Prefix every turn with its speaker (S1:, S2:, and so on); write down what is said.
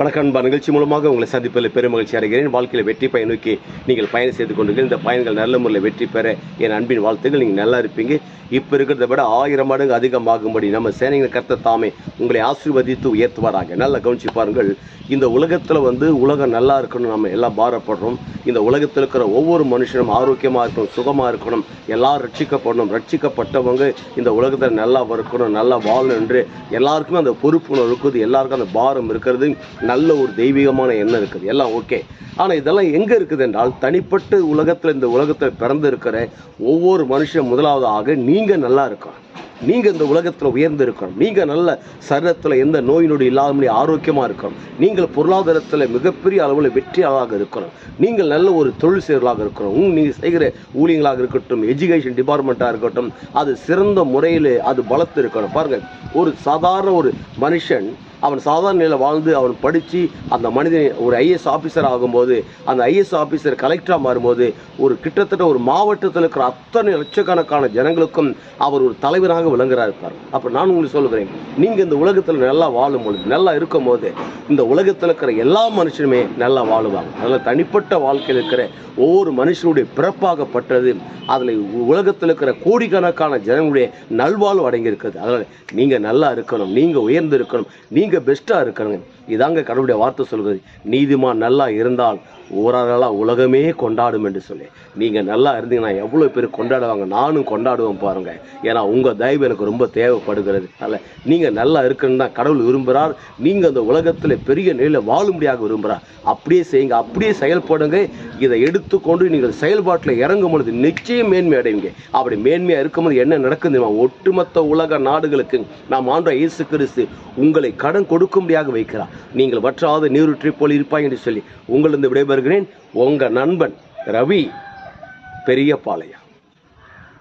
S1: வணக்கம் அன்பா நிகழ்ச்சி மூலமாக உங்களை சந்திப்பதில் பெருமகிழ்ச்சி அடைகிறேன். வாழ்க்கையில் வெற்றி பயன் நோக்கி நீங்கள் பயணம் செய்து கொண்டு இந்த பயன்கள் நல்ல முறையில் வெற்றி பெற என் அன்பின் வாழ்த்துக்கள். நீங்கள் நல்லா இருப்பீங்க. இப்போ இருக்கிறத விட ஆயிரம் மடங்கு அதிகமாகும்படி நம்ம சேனைகள் கர்த்த தாமே உங்களை ஆசீர்வதித்து உயர்த்துவாராங்க நல்லா கவனிச்சு பாருங்கள். இந்த உலகத்தில் வந்து உலகம் நல்லா இருக்கணும் நம்ம எல்லாம் பாரப்படுறோம். இந்த உலகத்தில் இருக்கிற ஒவ்வொரு மனுஷனும் ஆரோக்கியமாக இருக்கணும் சுகமாக இருக்கணும் எல்லாரும் ரட்சிக்கப்படணும் ரட்சிக்கப்பட்டவங்க இந்த உலகத்தில் நல்லா இருக்கணும் நல்லா வாழணும் என்று எல்லாருக்குமே அந்த பொறுப்புணர்வு இருக்குது. எல்லாருக்கும் அந்த பாரம் இருக்கிறது. நல்ல ஒரு தெய்வீகமான எண்ணம் இருக்குது. எல்லாம் ஓகே. ஆனால் இதெல்லாம் எங்கே இருக்குது என்றால் தனிப்பட்ட உலகத்தில் இந்த உலகத்தில் பிறந்து இருக்கிற ஒவ்வொரு மனுஷன் முதலாவதாக நீங்கள் நல்லா இருக்கணும். நீங்கள் இந்த உலகத்தில் உயர்ந்து இருக்கணும். நீங்கள் நல்ல சரீரத்தில் எந்த நோய் நொடி இல்லாதபடி ஆரோக்கியமாக இருக்கணும். நீங்கள் பொருளாதாரத்தில் மிகப்பெரிய அளவில் வெற்றியாளராக இருக்கணும். நீங்கள் நல்ல ஒரு தொழில் செயலாக இருக்கணும். உங் நீங்கள் செய்கிற ஊழியங்களாக இருக்கட்டும் எஜுகேஷன் டிபார்ட்மெண்ட்டாக இருக்கட்டும் அது சிறந்த முறையில் அது பலத்து இருக்கணும். பாருங்கள் ஒரு சாதாரண ஒரு மனுஷன் அவன் சாதாரண நிலையில் வாழ்ந்து அவன் படித்து அந்த மனிதன் ஒரு ஐஏஎஸ் ஆஃபீஸர் ஆகும்போது அந்த ஐஏஎஸ் ஆஃபீஸர் கலெக்டராக மாறும்போது ஒரு கிட்டத்தட்ட ஒரு மாவட்டத்தில் இருக்கிற அத்தனை லட்சக்கணக்கான ஜனங்களுக்கும் அவர் ஒரு தலைவராக விளங்குகிறார் இருப்பார் அப்போ நான் உங்களுக்கு சொல்லுகிறேன் நீங்கள் இந்த உலகத்தில் நல்லா வாழும் பொழுது நல்லா இருக்கும் போது இந்த உலகத்தில் இருக்கிற எல்லா மனுஷனுமே நல்லா வாழுவாங்க. அதில் தனிப்பட்ட வாழ்க்கையில் இருக்கிற ஒவ்வொரு மனுஷனுடைய பிறப்பாகப்பட்டது அதில் உலகத்தில் இருக்கிற கோடிக்கணக்கான ஜனங்களுடைய நல்வாழ்வு அடங்கியிருக்குது அதனால் நீங்கள் நல்லா இருக்கணும் நீங்கள் உயர்ந்து இருக்கணும் நீங்கள் பெஸ்ட்டாக இருக்கணும் இதாங்க கடவுளுடைய வார்த்தை சொல்கிறது நீதிமான் நல்லா இருந்தால் ஓராளாக உலகமே கொண்டாடும் என்று சொல்லி. நீங்கள் நல்லா இருந்தீங்கன்னா எவ்வளோ பேர் கொண்டாடுவாங்க? நானும் கொண்டாடுவேன் பாருங்கள் ஏன்னா உங்கள் தயவு எனக்கு ரொம்ப தேவைப்படுகிறது. அதில் நீங்கள் நல்லா இருக்குன்னு தான் கடவுள் விரும்புகிறார் நீங்கள் அந்த உலகத்தில் பெரிய நிலையில் வாழும்படியாக விரும்புகிறார் அப்படியே செய்யுங்க அப்படியே செயல்படுங்க. இதை எடுத்துக்கொண்டு நீங்கள் செயல்பாட்டில் இறங்கும் பொழுது நிச்சயம் மேன்மை அடைவீங்க. அப்படி மேன்மையாக இருக்கும்போது என்ன நடக்குது ஒட்டுமொத்த உலக நாடுகளுக்கு நாம் ஆண்ட இயேசு கிறிஸ்து உங்களை கடன் கொடுக்கும்படியாக வைக்கிறார். நீங்கள் வற்றாத நீருற்றி போல் இருப்பாய் என்று சொல்லி உங்களிருந்து வருகிறேன் உங்கள் நண்பன் ரவி பெரியபாளையம்